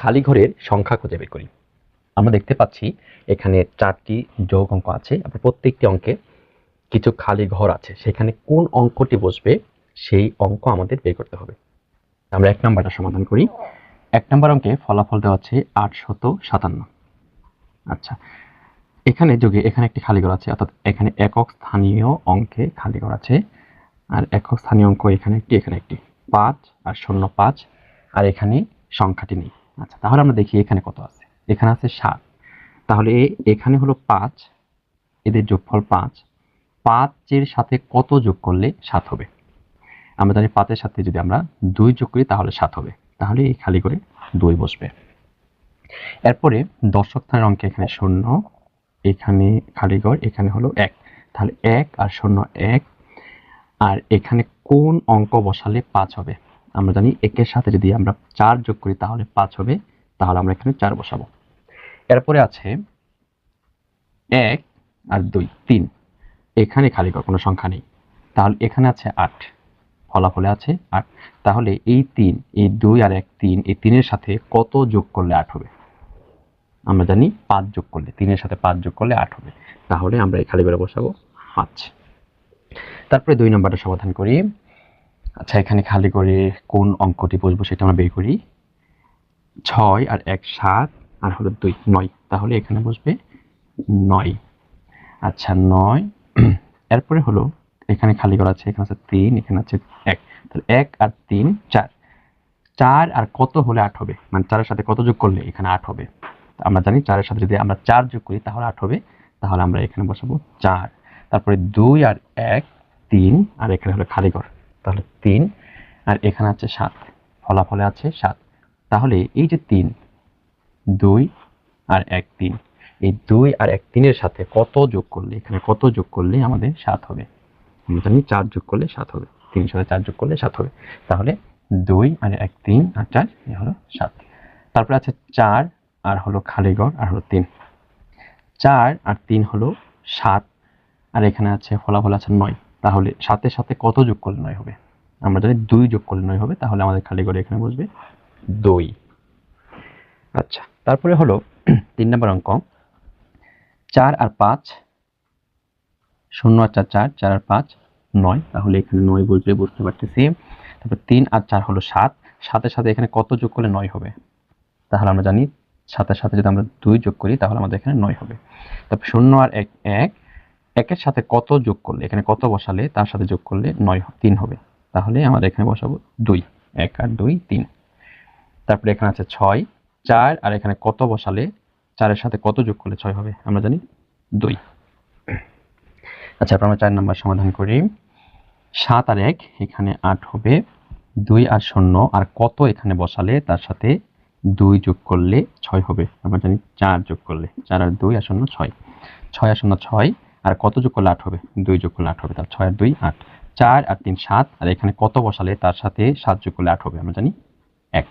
খালি ঘরের সংখ্যা খুঁজে বের করি। আমরা দেখতে পাচ্ছি এখানে চারটি যোগ অঙ্ক আছে। আবার প্রত্যেকটি অঙ্কে কিছু খালি ঘর আছে। সেখানে কোন অঙ্কটি বসবে সেই অঙ্ক আমাদের বের করতে হবে। আমরা এক নাম্বারটা সমাধান করি। এক নাম্বার অঙ্কে ফলাফল দেওয়া আছে আটশত সাতান্ন আচ্ছা এখানে যোগে এখানে একটি খালি ঘর আছে, অর্থাৎ এখানে একক স্থানীয় অঙ্কে খালি ঘর আছে। আর একক স্থানীয় অঙ্ক এখানে একটি এখানে একটি। পাঁচ আর শূন্য পাঁচ, আর এখানে সংখ্যাটি নেই। আচ্ছা তাহলে আমরা দেখি এখানে কত আছে। এখানে আছে সাত। তাহলে এখানে হলো পাঁচ, এদের যোগফল পাঁচ। পাঁচের সাথে কত যোগ করলে সাত হবে? আমরা জানি পাঁচের সাথে যদি আমরা দুই যোগ করি, তাহলে সাত হবে। তাহলে এই খালি করে দুই বসবে। এরপরে দর্শক স্থানের অঙ্কে এখানে শূন্য, এখানে খালিঘর এখানে হলো এক। তাহলে এক আর শূন্য এক। আর এখানে কোন অঙ্ক বসালে পাঁচ হবে? আমরা জানি একের সাথে যদি আমরা চার যোগ করি তাহলে পাঁচ হবে, তাহলে আমরা এখানে চার বসাবো। এরপরে আছে এক আর দুই, তিন। এখানে খালি কোনো সংখ্যা নেই। তাহলে এখানে আছে আট। ফলাফলে আছে আট। তাহলে এই তিন, এই দুই আর এক, তিন, এই তিনের সাথে কত যোগ করলে আট হবে? আমরা জানি পাঁচ যোগ করলে, তিনের সাথে পাঁচ যোগ করলে আট হবে। তাহলে আমরা এই খালি ঘরে বসাবো পাঁচ। তারপরে দুই নম্বরটা সমাধান করি। আচ্ছা এখানে খালি করে কোন অঙ্কটি বসবো সেটা আমরা বের করি। ছয় আর এক সাত আর হলো দুই, নয়। তাহলে এখানে বসবে নয়। আচ্ছা নয়। এরপরে হলো এখানে খালি করা আছে, এখানে আছে তিন, এখানে আছে এক। তাহলে এক আর তিন, চার। চার আর কত হলে আট হবে? মানে চারের সাথে কত যোগ করলে এখানে আট হবে? আমরা জানি চারের সাথে যদি আমরা চার যোগ করি তাহলে আট হবে। তাহলে আমরা এখানে বসাবো চার। তারপরে দুই আর এক, তিন, আর এখানে হলো খালি ঘর তাহলে তিন, আর এখানে আছে সাত, ফলাফলে আছে সাত। তাহলে এই যে তিন, দুই আর এক তিন, এই দুই আর এক তিনের সাথে কত যোগ করলে, এখানে কত যোগ করলে আমাদের সাত হবে? আমরা জানি চার যোগ করলে সাত হবে, তিন সাথে চার যোগ করলে সাত হবে। তাহলে দুই আর এক তিন আর চার, এ হলো সাত। তারপরে আছে চার, আর হলো খালিগড় আর হলো তিন। চার আর তিন হলো সাত, আর এখানে আছে ফলাফল আছে নয়। তাহলে সাথে সাথে কত যোগ করলে নয় হবে? আমরা জানি দুই যোগ করলে নয় হবে, তাহলে আমাদের খালিগড়ে এখানে বসবে দুই। আচ্ছা তারপরে হলো তিন নম্বর অঙ্ক। চার আর পাঁচ শূন্য আর চার চার চার আর পাঁচ নয়। তাহলে এখানে নয় বসবে বুঝতে পারতেছি। তারপর তিন আর চার হলো সাত। সাতের সাথে এখানে কত যোগ করলে নয় হবে? তাহলে আমরা জানি সাতের সাথে যদি আমরা দুই যোগ করি, তাহলে আমাদের এখানে নয় হবে। তারপর শূন্য আর এক এক একের সাথে কত যোগ করলে, এখানে কত বসালে, তার সাথে যোগ করলে নয় তিন হবে। তাহলে আমরা এখানে বসাবো দুই। এক আর দুই, তিন। তারপরে এখানে আছে ছয়, চার, আর এখানে কত বসালে, চারের সাথে কত যোগ করলে ছয় হবে? আমরা জানি দুই। আচ্ছা আমরা চার নম্বর সমাধান করি। সাত আর এক এখানে আট হবে, দুই আর শূন্য, আর কত এখানে বসালে, তার সাথে দুই যোগ করলে ছয় হবে। আমরা জানি চার যোগ করলে, চার আর দুই আর শূন্য, ছয়। ছয় আর শূন্য, ছয়। আর কত যোগ করলে আট হবে? দুই যোগ করলে আট হবে তার ছয় আর দুই আট। চার আর তিন সাত, আর এখানে কত বসালে তার সাথে সাত যোগ করলে আট হবে, আমরা জানি এক।